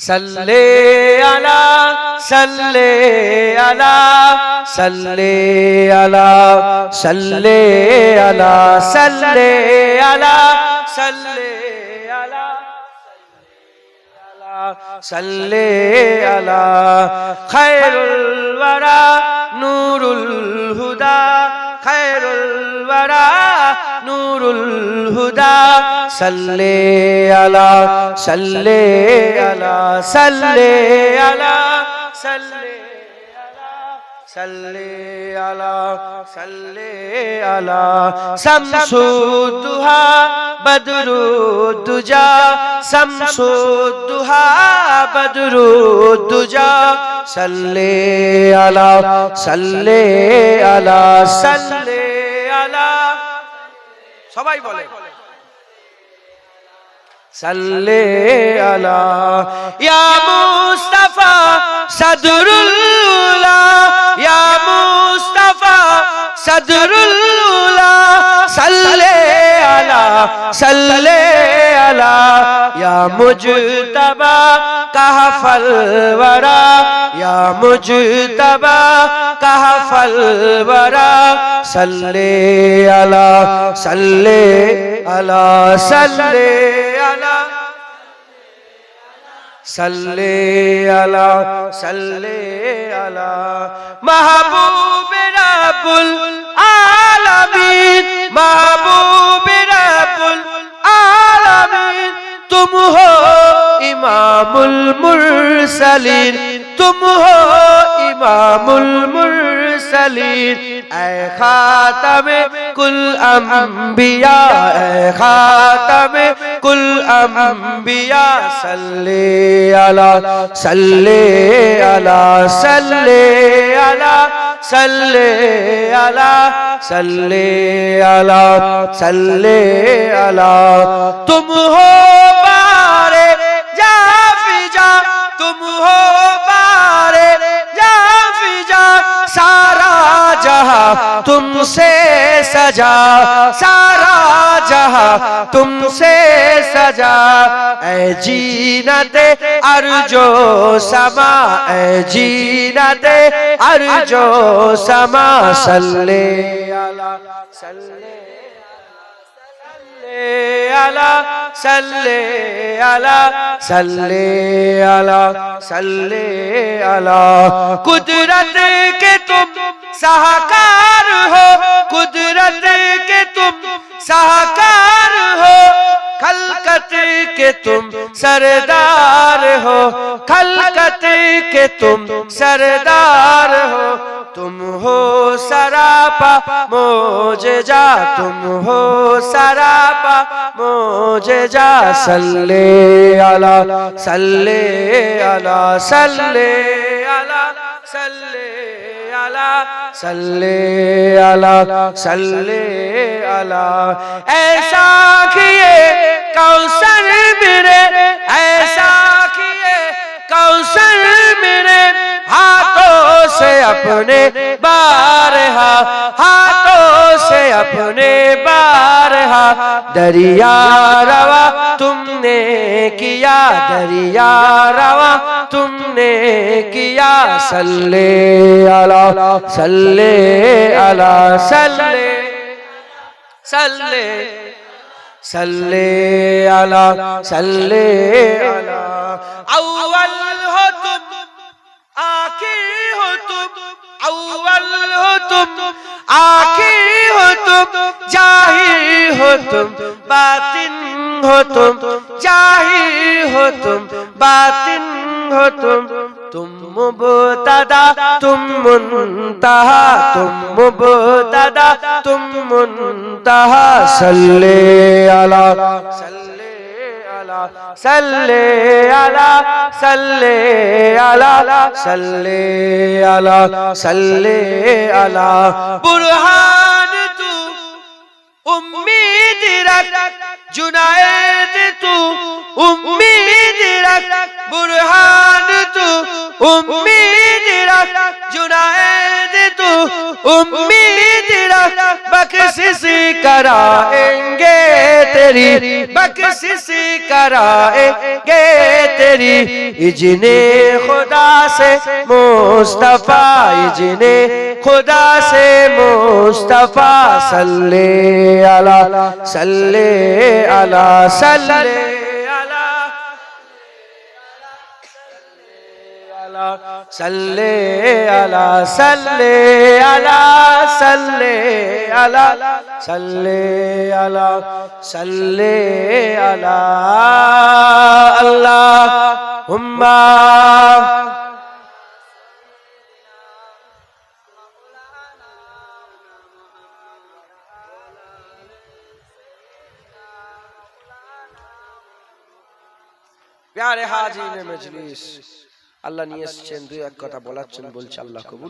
সাল্লে আলা সাল্লে আলা সাল্লে আলা সাল্লে আলা সাল্লে আলা সাল্লে আলা সাল্লে আলা খায়রুল ওয়ারা, নূরুল হুদা খায়রুল ওয়ারা নূরুল হুদা সাল্লে আলা সাল্লে আলা সাল্লে আলা, সাল্লে সাল্লে আলা সাল্লে আলা শামসুদ্দুহা বদরুদ্দুজা বদরুদ্দুজা সাল্লে আলা সাল্লে আলা সাল্লে আলা। সবাই বলে। সাল্লে আলা। ইয়া মুস্তাফা সদরুল্লাহ। ইয়া মুস্তাফা সদরুল্লাহ। সাল্লে আলা, সাল্লে ইয়া মুজতবা কাহফল ওয়ারা ইয়া মুজতবা কাহফল ওয়ারা সাল্লে আলা সাল্লে আলা সাল্লে আলা সাল্লে আলা সাল্লে আলা মাহবুব রাব্বুল আলামিন المرسلين تم ہو امام المرسلين اے خاتم کل انبیاء اے خاتم کل انبیاء صلی علی صلی علی صلی علی صلی علی صلی علی صلی علی तुमसे सजा सारा जहां तुमसे सजा ऐ जीनते अर्जो समा ऐ जीनते अर्जो समा सल्ले अला सल्ले আলা সাল্লে আলা সাল্লে আলা সাল্লে আলা কুদরত के तुम साहकार हो कुदरत के तुम साहकार हो खलकत के तुम सरदार हो खलकत के तुम सरदार हो तुम हो सरापा मोजेजा तुम हो सरापा मोजेजा सल्ले अला सल्ले अला सल्ले अला صلی علی صلی علی صلی علی ایسا کیے کوثر میرے ایسا کیے کوثر میرے ہاتھوں سے اپنے بارہا ہاتھوں سے اپنے دریا روا تم نے کیا دریا روا تم نے کیا سلے اللہ سلے علی سلے سلے سلے علی سلے علی اول ہو تم آخر ہو تم اول ہو تم آخر ہو تم جاہر ہو تم باطن ہو تم جاہر ہو تم باطن ہو تم تم مبتدا تم منتہا تم مبتدا تم منتہا صلی علی সাল্লে আলা সাল্লে আলা সাল্লে আলা সাল্লে আলা। বুরহান তু, উম্মিদ রাখ, জুনায়েদ তু, উম্মিদ রাখ। বুরহান তু, উম্মিদ রাখ, জুনায়েদ তু, উম্মিদ রাখ। বকশিশ করায়েন گے تیری بخشش کرائے گے تیری اجنے خدا سے مصطفیٰ اجنے خدا سے مصطفیٰ، صلی اللہ صلی اللہ صلی اللہ صلي على صلي على صلي على صلي على صلي على اللهم. प्यारे हाजी ने मजलिस আল্লাহ নিয়ে এসছেন দুই এক কথা বলাচ্ছেন বলছে আল্লাহ কবুল